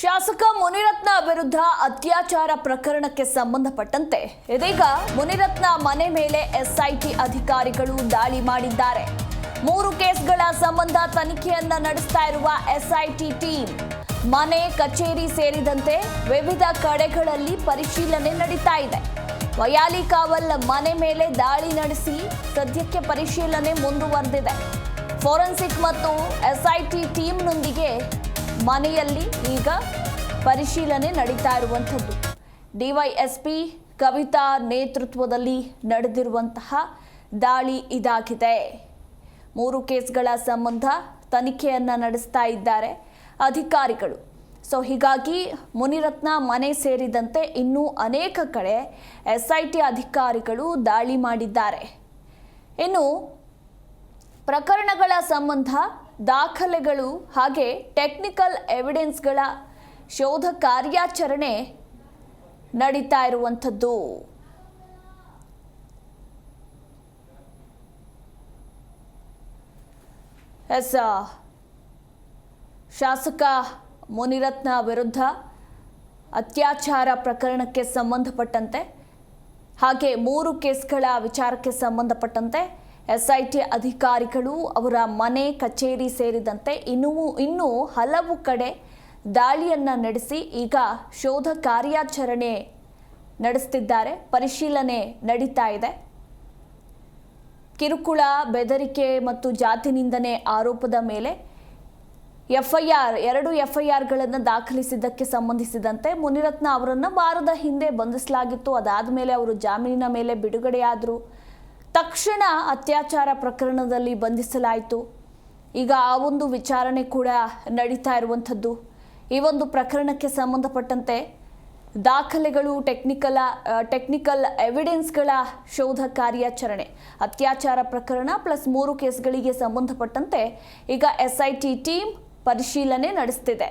ಶಾಸಕ ಮುನಿರತ್ನ ವಿರುದ್ಧ ಅತ್ಯಾಚಾರ ಪ್ರಕರಣಕ್ಕೆ ಸಂಬಂಧಪಟ್ಟಂತೆ ಇದೀಗ ಮುನಿರತ್ನ ಮನೆ ಮೇಲೆ ಎಸ್ಐಟಿ ಅಧಿಕಾರಿಗಳು ದಾಳಿ ಮಾಡಿದ್ದಾರೆ. ಮೂರು ಕೇಸ್ಗಳ ಸಂಬಂಧ ತನಿಖೆಯನ್ನ ನಡೆಸ್ತಾ ಇರುವ ಎಸ್ಐಟಿ ಟೀಮ್, ಮನೆ, ಕಚೇರಿ ಸೇರಿದಂತೆ ವಿವಿಧ ಕಡೆಗಳಲ್ಲಿ ಪರಿಶೀಲನೆ ನಡೀತಾ ಇದೆ. ವಯಾಲಿ ಕಾವಲ್ ಮನೆ ಮೇಲೆ ದಾಳಿ ನಡೆಸಿ ಸದ್ಯಕ್ಕೆ ಪರಿಶೀಲನೆ ಮುಂದುವರೆದಿದೆ. ಫೋರೆನ್ಸಿಕ್ ಮತ್ತು ಎಸ್ಐಟಿ ಟೀಮ್ನೊಂದಿಗೆ ಮನೆಯಲ್ಲಿ ಈಗ ಪರಿಶೀಲನೆ ನಡೀತಾ ಇರುವಂಥದ್ದು. ಡಿವೈಎಸ್ಪಿ ಕವಿತಾ ನೇತೃತ್ವದಲ್ಲಿ ನಡೆದಿರುವಂತಹ ದಾಳಿ ಇದಾಗಿದೆ. ಮೂರು ಕೇಸ್ಗಳ ಸಂಬಂಧ ತನಿಖೆಯನ್ನು ನಡೆಸ್ತಾ ಇದ್ದಾರೆ ಅಧಿಕಾರಿಗಳು. ಸೊ, ಹೀಗಾಗಿ ಮುನಿರತ್ನ ಮನೆ ಸೇರಿದಂತೆ ಇನ್ನೂ ಅನೇಕ ಕಡೆ ಎಸ್ಐಟಿ ಅಧಿಕಾರಿಗಳು ದಾಳಿ ಮಾಡಿದ್ದಾರೆ. ಇನ್ನು ಪ್ರಕರಣಗಳ ಸಂಬಂಧ ದಾಖಲೆಗಳು ಹಾಗೆ ಟೆಕ್ನಿಕಲ್ ಎವಿಡೆನ್ಸ್ಗಳ ಶೋಧ ಕಾರ್ಯಾಚರಣೆ ನಡೀತಾ ಇರುವಂಥದ್ದು. ಎಸ್ ಶಾಸಕ ಮುನಿರತ್ನ ವಿರುದ್ಧ ಅತ್ಯಾಚಾರ ಪ್ರಕರಣಕ್ಕೆ ಸಂಬಂಧಪಟ್ಟಂತೆ, ಹಾಗೆ ಮೂರು ಕೇಸ್ಗಳ ವಿಚಾರಕ್ಕೆ ಸಂಬಂಧಪಟ್ಟಂತೆ ಎಸ್ಐಟಿ ಅಧಿಕಾರಿಗಳು ಅವರ ಮನೆ, ಕಚೇರಿ ಸೇರಿದಂತೆ ಇನ್ನೂ ಇನ್ನೂ ಹಲವು ಕಡೆ ದಾಳಿಯನ್ನು ನಡೆಸಿ ಈಗ ಶೋಧ ಕಾರ್ಯಾಚರಣೆ ನಡೆಸ್ತಿದ್ದಾರೆ. ಪರಿಶೀಲನೆ ನಡೀತಾ ಇದೆ. ಕಿರುಕುಳ, ಬೆದರಿಕೆ ಮತ್ತು ಜಾತಿ ನಿಂದನೆ ಆರೋಪದ ಮೇಲೆ ಎಫ್ಐಆರ್, ಎರಡು ಎಫ್ಐಆರ್ಗಳನ್ನು ದಾಖಲಿಸಿದ್ದಕ್ಕೆ ಸಂಬಂಧಿಸಿದಂತೆ ಮುನಿರತ್ನ ಅವರನ್ನು ವಾರದ ಹಿಂದೆ ಬಂಧಿಸಲಾಗಿತ್ತು. ಅದಾದ ಮೇಲೆ ಅವರು ಜಾಮೀನಿನ ಮೇಲೆ ಬಿಡುಗಡೆಯಾದರು. ತಕ್ಷಣ ಅತ್ಯಾಚಾರ ಪ್ರಕರಣದಲ್ಲಿ ಬಂಧಿಸಲಾಯಿತು. ಈಗ ಆ ಒಂದು ವಿಚಾರಣೆ ಕೂಡ ನಡೀತಾ ಇರುವಂಥದ್ದು. ಈ ಒಂದು ಪ್ರಕರಣಕ್ಕೆ ಸಂಬಂಧಪಟ್ಟಂತೆ ದಾಖಲೆಗಳು, ಟೆಕ್ನಿಕಲ್ ಟೆಕ್ನಿಕಲ್ ಎವಿಡೆನ್ಸ್ಗಳ ಶೋಧ ಕಾರ್ಯಾಚರಣೆ, ಅತ್ಯಾಚಾರ ಪ್ರಕರಣ ಪ್ಲಸ್ ಮೂರು ಕೇಸ್ಗಳಿಗೆ ಸಂಬಂಧಪಟ್ಟಂತೆ ಈಗ ಎಸ್ಐಟಿ ಟೀಮ್ ಪರಿಶೀಲನೆ ನಡೆಸ್ತಿದೆ.